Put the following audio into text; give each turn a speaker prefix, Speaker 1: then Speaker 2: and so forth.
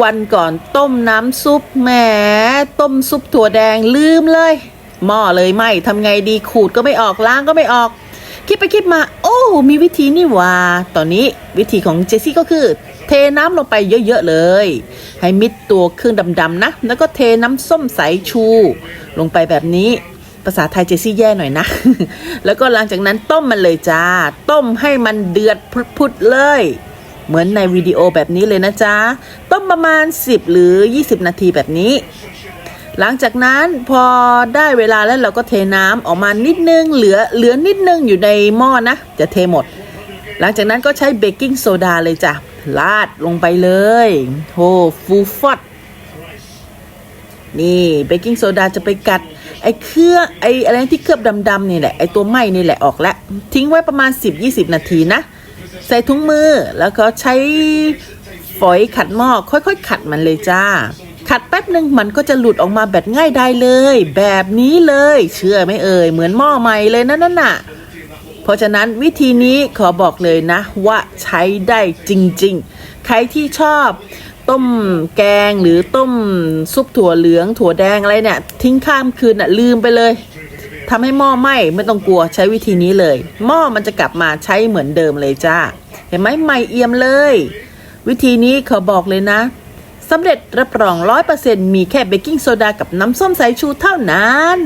Speaker 1: วันก่อนต้มน้ำซุปแหมต้มซุปถั่วแดงลืมเลยหม้อเลยไหมทำไงดีขูดก็ไม่ออกล้างก็ไม่ออก คิดไปคิดมา โอ้ มีวิธีนี่ว่า ตอนนี้วิธีของเจสซี่ก็คือ เทน้ำลงไปเยอะๆเลย ให้มิดตัวเครื่องดำๆนะ แล้วก็เทน้ำส้มสายชู ลงไปแบบนี้ภาษาไทยเจสซี่แย่หน่อยนะ แล้วก็หลังจากนั้นต้มมันเลยจ้า ต้มให้มันเดือดพุดๆเลย เหมือนในวิดีโอแบบนี้เลยนะจ๊ะ ต้มประมาณ 10 หรือ 20 นาทีแบบนี้ หลังจากนั้นพอได้เวลาแล้วเราก็เทน้ำออกมานิดนึง เหลือเหลือนิดนึงอยู่ในหม้อนะ จะเทหมด หลังจากนั้นก็ใช้เบกกิ้งโซดาเลยจ้ะลาดลงไปเลยโหฟูฟอดนี่เบกกิ้งโซดาจะไปกัดไอ้เครื่องไอ้อะไรที่เคลือบดำๆนี่แหละไอ้ตัวไหม้นี่แหละออกแล้ว ทิ้งไว้ประมาณ 10-20 นาทีนะ ใส่ถุงมือแล้วก็ใช้ฝอยขัดหม้อค่อยๆ ขัดมันเลยจ้า ขัดแป๊บหนึ่งมันก็จะหลุดออกมาแบบง่ายได้เลย แบบนี้เลย เชื่อไหมเอ่ยเหมือนหม้อใหม่เลยนะนั่นน่ะเพราะฉะนั้นวิธีนี้ขอบอกเลยนะ ว่าใช้ได้จริง ๆ ใครที่ชอบ ต้มแกงหรือต้มซุปถั่วเหลืองถั่วแดงอะไรเนี่ย ทิ้งข้ามคืนน่ะลืมไปเลย ทำให้หม้อไหม้ไม่ต้องกลัวใช้วิธีนี้เลย หม้อมันจะกลับมาใช้เหมือนเดิมเลยจ้า เห็นไหมใหม่เอี่ยมเลย วิธีนี้ขอบอกเลยนะสำเร็จรับรองร้อยเปอร์เซ็นต์มีแค่เบกกิ้งโซดากับน้ำส้มสายชูเท่านั้น